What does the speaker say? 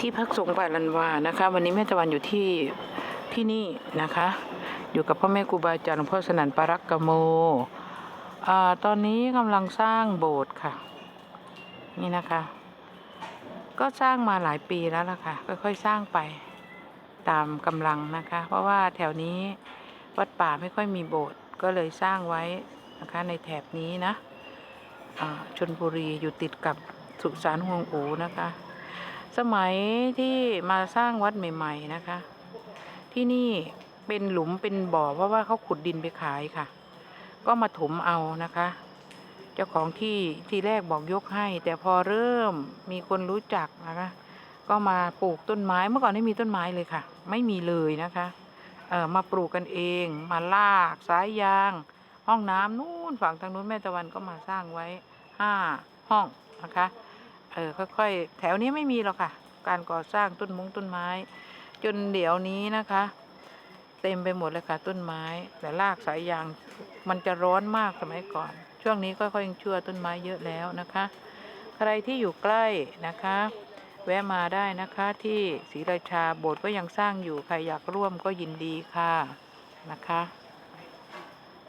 ที่พักสงฆ์ป่าลันวานะคะ วันนี้แม่ตะวันอยู่ที่ที่นี่นะคะ อยู่กับพ่อแม่ครูบาอาจารย์หลวงพ่อสนั่นปรักกโมอ่าตอนนี้กำลังสร้างโบสถ์ค่ะ นี่นะคะ ก็สร้างมาหลายปีแล้วล่ะค่ะค่อยๆสร้างไปตามกำลังนะคะ เพราะว่าแถวนี้วัดป่าไม่ค่อยมีโบสถ์ก็เลยสร้างไว้นะคะในแถบนี้นะชนบุรีอยู่ติดกับสุสานห่วงโอนะคะ สมัยที่มาสร้างวัดใหม่ ๆ นะคะ ที่นี่เป็นหลุมเป็นบ่อเพราะว่าเขาขุดดินไปขายค่ะ ก็มาถมเอานะคะ เจ้าของที่ทีแรกบอกยกให้ แต่พอเริ่มมีคนรู้จักนะคะ ก็มาปลูกต้นไม้เมื่อก่อนไม่มีต้นไม้เลยค่ะ ไม่มีเลยนะคะเออมาปลูกกันเองมาลากสายยาง ห้องน้ำนู่นฝั่งทางนู้นแม่ตะวันก็มาสร้างไว้ห้าห้องนะคะ เออค่อยๆ แถวนี้ไม่มีหรอกค่ะ การก่อสร้างต้นมงต้นไม้ จนเดี๋ยวนี้นะคะ เต็มไปหมดเลยค่ะต้นไม้ แต่รากสายยางมันจะร้อนมากสมัยก่อน ช่วงนี้ก็ค่อยยังชั่วต้นไม้เยอะแล้วนะคะ ใครที่อยู่ใกล้นะคะ แวะมาได้นะคะที่ศรีราชาโบสถ์ก็ยังสร้างอยู่ใครอยากร่วมก็ยินดีค่ะนะคะ